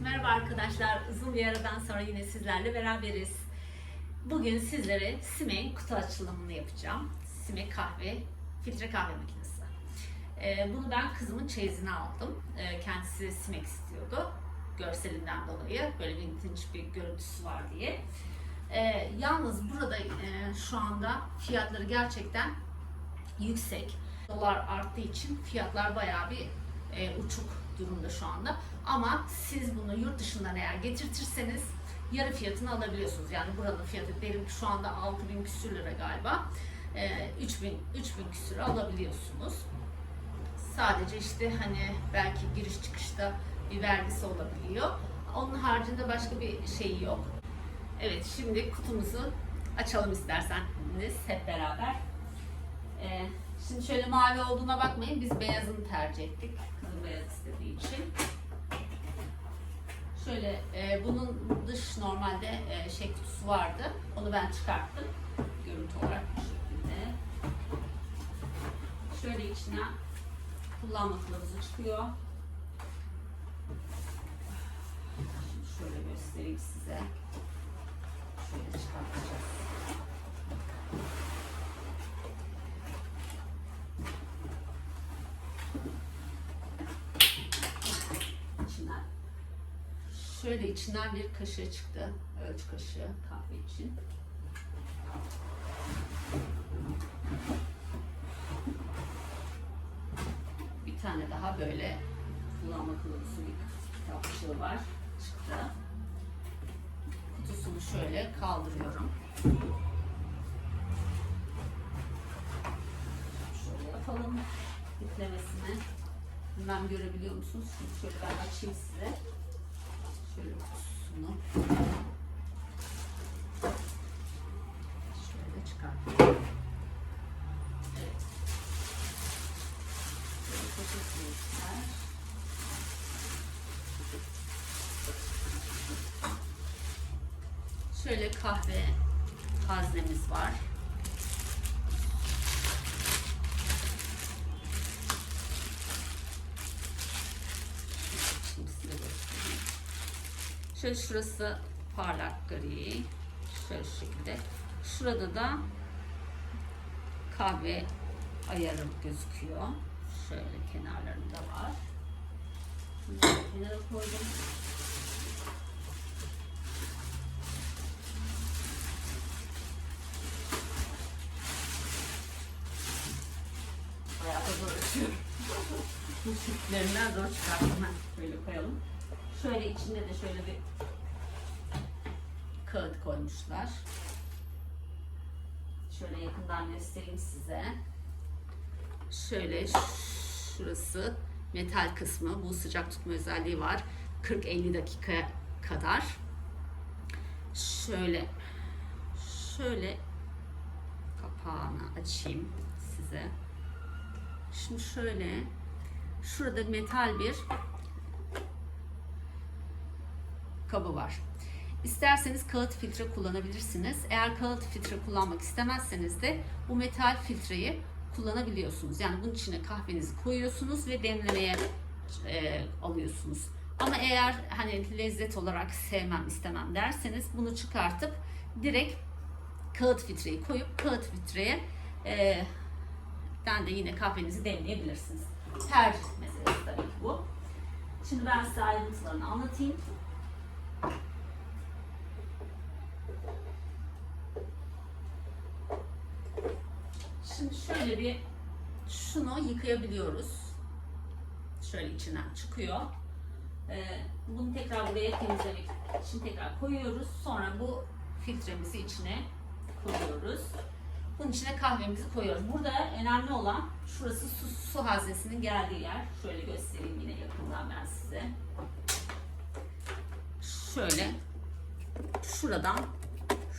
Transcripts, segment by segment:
Merhaba arkadaşlar. Uzun bir aradan sonra yine sizlerle beraberiz. Bugün sizlere Sime kutu açılımını yapacağım. Sime kahve, filtre kahve makinesi. Ee, bunu ben kızımın çeyizine aldım. Ee, kendisi Simek istiyordu. Görselinden dolayı. Böyle vintage bir görüntüsü var diye. Ee, yalnız burada e, şu anda fiyatları gerçekten yüksek. Dolar arttığı için fiyatlar bayağı bir e, uçuk durumda şu anda. Ama siz bunu yurt dışından eğer getirtirseniz yarı fiyatını alabiliyorsunuz. Yani buranın fiyatı diyelim ki şu anda 6000 küsür lira galiba. E, 3000 3000 küsür alabiliyorsunuz. Sadece işte hani belki giriş çıkışta bir vergisi olabiliyor. Onun haricinde başka bir şey yok. Evet şimdi kutumuzu açalım isterseniz hep beraber. Ee, şimdi şöyle mavi olduğuna bakmayın. Biz beyazını tercih ettik. Beyaz istediği için. Şöyle e, bunun dış normalde e, şey kutusu vardı. Onu ben çıkarttım. Görüntü olarak bu şekilde. Şöyle içine kullanma kılavuzu çıkıyor. Şimdi şöyle göstereyim size. Şöyle çıkartacağız. içinden. Şöyle içinden bir kaşığı çıktı. Ölçü kaşığı kahve için. Bir tane daha böyle kullanma kılavuzu bir kitapçığı var. Çıktı. Kutusunu şöyle kaldırıyorum. Şöyle yapalım. Diplemesini. Bilmem görebiliyor musunuz? Şöyle ben açayım size. Şöyle kutusunu. Şöyle çıkartayım. Evet. Şöyle kahve haznemiz var. Şimdi size göstereyim. Şöyle şurası parlak gri. Şöyle şekilde. Şurada da kahve ayarı gözüküyor. Şöyle kenarlarında var. Bunları kenara koydum. Bayağı da. Bu çiftlerinden zor çıkarttım. Böyle koyalım. Şöyle içinde de şöyle bir kağıt koymuşlar. Şöyle yakından göstereyim size. Şöyle şurası metal kısmı. Bu sıcak tutma özelliği var. 40-50 dakika kadar. Şöyle şöyle kapağını açayım size. Şimdi şöyle şurada metal bir kabı var. İsterseniz kağıt filtre kullanabilirsiniz. Eğer kağıt filtre kullanmak istemezseniz de bu metal filtreyi kullanabiliyorsunuz. Yani bunun içine kahvenizi koyuyorsunuz ve demlemeye e, alıyorsunuz. Ama eğer hani lezzet olarak sevmem istemem derseniz bunu çıkartıp direkt kağıt filtreyi koyup kağıt filtreye e, den de yine kahvenizi demleyebilirsiniz. Tercih meselesi tabii ki bu. Şimdi ben size ayrıntılarını anlatayım. Şimdi şöyle bir şunu yıkayabiliyoruz. Şöyle içinden çıkıyor. Ee, bunu tekrar buraya temizlemek için tekrar koyuyoruz. Sonra bu filtremizi içine koyuyoruz. Bunun içine kahvemizi koyuyoruz. Burada önemli olan şurası su, su haznesinin geldiği yer. Şöyle göstereyim yine yakından ben size. Şöyle şuradan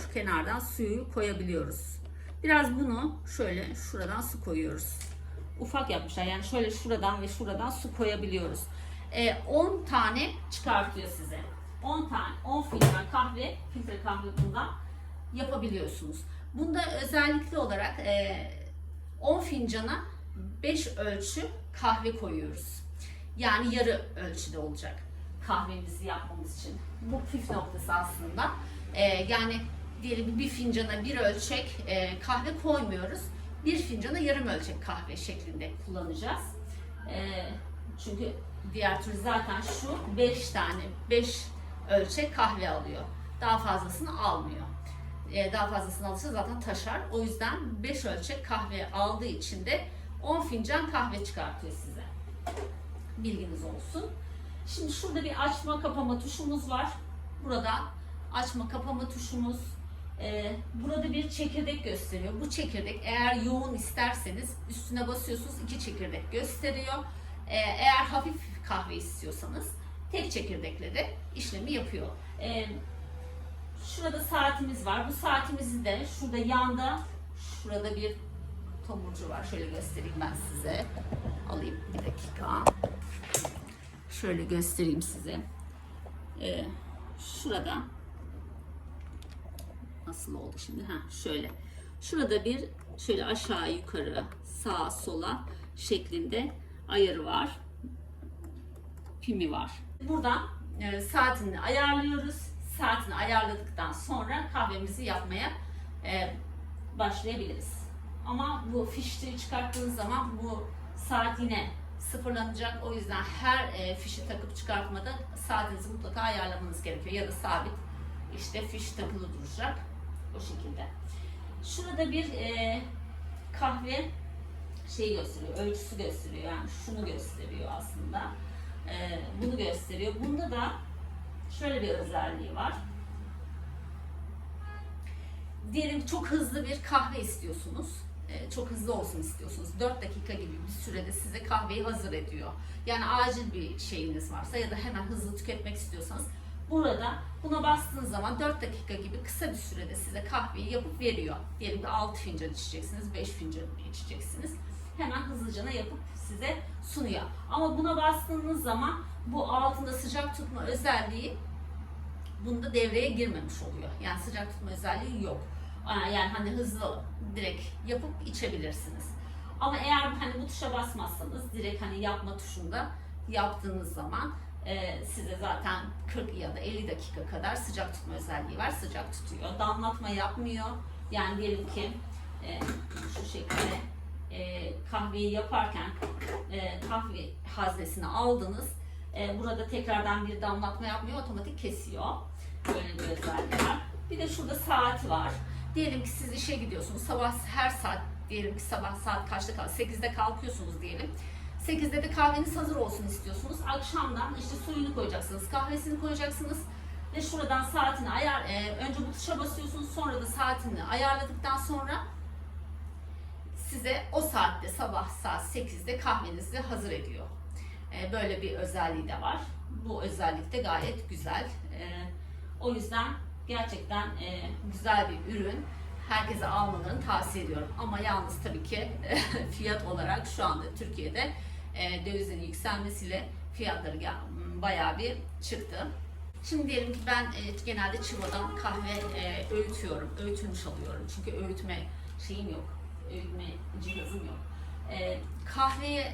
şu kenardan suyu koyabiliyoruz. Biraz bunu şöyle şuradan su koyuyoruz. Ufak yapmışlar yani şöyle şuradan ve şuradan su koyabiliyoruz. Ee, 10 tane çıkartıyor size. 10 tane 10 fincan kahve filtre kahve bundan yapabiliyorsunuz. Bunda özellikle olarak e, 10 fincana 5 ölçü kahve koyuyoruz. Yani yarı ölçüde olacak. Kahvemizi yapmamız için. Bu püf noktası aslında. Ee, yani diyelim bir fincana bir ölçek e, kahve koymuyoruz. Bir fincana yarım ölçek kahve şeklinde kullanacağız. Ee, çünkü diğer türlü zaten şu 5 tane 5 ölçek kahve alıyor. Daha fazlasını almıyor. Ee, daha fazlasını alırsa zaten taşar. O yüzden 5 ölçek kahve aldığı için de 10 fincan kahve çıkartıyor size. Bilginiz olsun. Şimdi şurada bir açma kapama tuşumuz var. Burada açma kapama tuşumuz. Ee, burada bir çekirdek gösteriyor. Bu çekirdek eğer yoğun isterseniz üstüne basıyorsunuz iki çekirdek gösteriyor. Ee, eğer hafif kahve istiyorsanız tek çekirdekle de işlemi yapıyor. Ee, şurada saatimiz var. Bu saatimizi de şurada yanda şurada bir tomurcu var. Şöyle göstereyim ben size. Alayım bir dakika. Şöyle göstereyim size. Ee, şurada nasıl oldu şimdi? Ha şöyle. Şurada bir şöyle aşağı yukarı sağa sola şeklinde ayarı var. Pimi var. Buradan e, saatini ayarlıyoruz. Saatini ayarladıktan sonra kahvemizi yapmaya e, başlayabiliriz. Ama bu fişleri çıkarttığınız zaman bu saat yine sıfırlanacak. O yüzden her e, fişi takıp çıkartmada saatinizi mutlaka ayarlamanız gerekiyor. Ya da sabit işte fiş takılı duracak. O şekilde. Şurada bir e, kahve şey gösteriyor, ölçüsü gösteriyor. Yani şunu gösteriyor aslında. E, bunu gösteriyor. Bunda da şöyle bir özelliği var. Diyelim çok hızlı bir kahve istiyorsunuz. E, çok hızlı olsun istiyorsunuz. 4 dakika gibi bir sürede size kahveyi hazır ediyor. Yani acil bir şeyiniz varsa ya da hemen hızlı tüketmek istiyorsanız burada buna bastığınız zaman 4 dakika gibi kısa bir sürede size kahveyi yapıp veriyor. Diyelim ki 6 fincan içeceksiniz, 5 fincan içeceksiniz. Hemen hızlıcana yapıp size sunuyor. Ama buna bastığınız zaman bu altında sıcak tutma özelliği bunda devreye girmemiş oluyor. Yani sıcak tutma özelliği yok. Yani hani hızlı direkt yapıp içebilirsiniz. Ama eğer hani bu tuşa basmazsanız direkt hani yapma tuşunda yaptığınız zaman e, size zaten 40 ya da 50 dakika kadar sıcak tutma özelliği var. Sıcak tutuyor. Damlatma yapmıyor. Yani diyelim ki e, şu şekilde e, kahveyi yaparken e, kahve haznesini aldınız. E, burada tekrardan bir damlatma yapmıyor. Otomatik kesiyor. Böyle bir özelliği var. Bir de şurada saati var. Diyelim ki siz işe gidiyorsunuz. Sabah her saat diyelim ki sabah saat kaçta kalk 8'de kalkıyorsunuz diyelim. 8'de de kahveniz hazır olsun istiyorsunuz. Akşamdan işte suyunu koyacaksınız, kahvesini koyacaksınız ve şuradan saatini ayar e, önce bu tuşa basıyorsunuz sonra da saatini ayarladıktan sonra size o saatte sabah saat 8'de kahvenizi hazır ediyor. E, böyle bir özelliği de var. Bu özellik de gayet güzel. E, o yüzden gerçekten e, güzel bir ürün. Herkese almalarını tavsiye ediyorum. Ama yalnız tabii ki fiyat olarak şu anda Türkiye'de e, dövizin yükselmesiyle fiyatları bayağı bir çıktı. Şimdi diyelim ki ben e, genelde Çiva'dan kahve e, öğütüyorum. Öğütülmüş alıyorum. Çünkü öğütme şeyim yok. Öğütme cihazım yok. E, kahveyi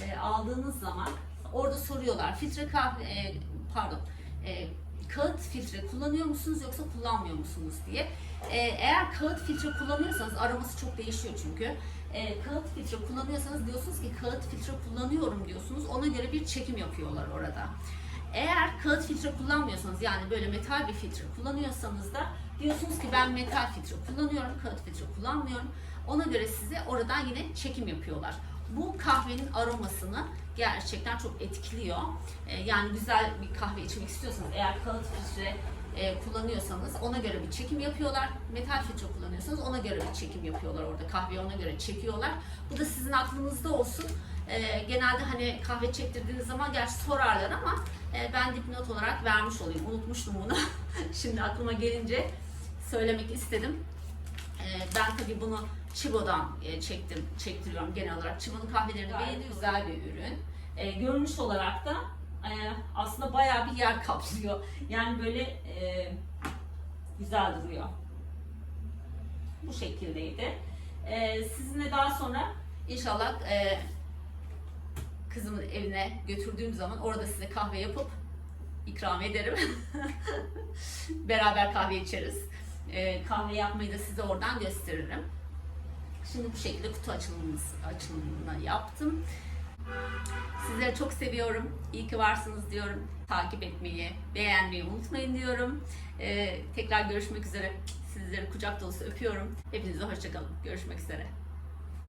e, aldığınız zaman orada soruyorlar. Filtre kahve, e, pardon, e, kağıt filtre kullanıyor musunuz yoksa kullanmıyor musunuz diye. E, eğer kağıt filtre kullanıyorsanız aroması çok değişiyor çünkü. E, kağıt filtre kullanıyorsanız diyorsunuz ki kağıt filtre kullanıyorum diyorsunuz. Ona göre bir çekim yapıyorlar orada. Eğer kağıt filtre kullanmıyorsanız yani böyle metal bir filtre kullanıyorsanız da diyorsunuz ki ben metal filtre kullanıyorum, kağıt filtre kullanmıyorum. Ona göre size oradan yine çekim yapıyorlar. Bu kahvenin aromasını gerçekten çok etkiliyor. Ee, yani güzel bir kahve içmek istiyorsanız eğer kağıt filtre e, kullanıyorsanız ona göre bir çekim yapıyorlar. Metal filtre kullanıyorsanız ona göre bir çekim yapıyorlar orada. Kahveyi ona göre çekiyorlar. Bu da sizin aklınızda olsun. Ee, genelde hani kahve çektirdiğiniz zaman gerçi sorarlar ama e, ben dipnot olarak vermiş olayım. Unutmuştum bunu. Şimdi aklıma gelince söylemek istedim. Ee, ben tabii bunu Chibo'dan e, çektim, çektiriyorum genel olarak. Chibo'nun kahvelerini beğeniyorum. Güzel bir ürün. Ee, görünüş olarak da e, aslında bayağı bir yer kaplıyor. Yani böyle e, güzel duruyor. Bu şekildeydi. Ee, sizinle daha sonra inşallah e, kızımın evine götürdüğüm zaman orada size kahve yapıp ikram ederim. Beraber kahve içeriz. Ee, kahve yapmayı da size oradan gösteririm. Şimdi bu şekilde kutu açılımını yaptım. Sizleri çok seviyorum. İyi ki varsınız diyorum. Takip etmeyi, beğenmeyi unutmayın diyorum. Ee, tekrar görüşmek üzere. Sizleri kucak dolusu öpüyorum. Hepinize hoşçakalın. Görüşmek üzere.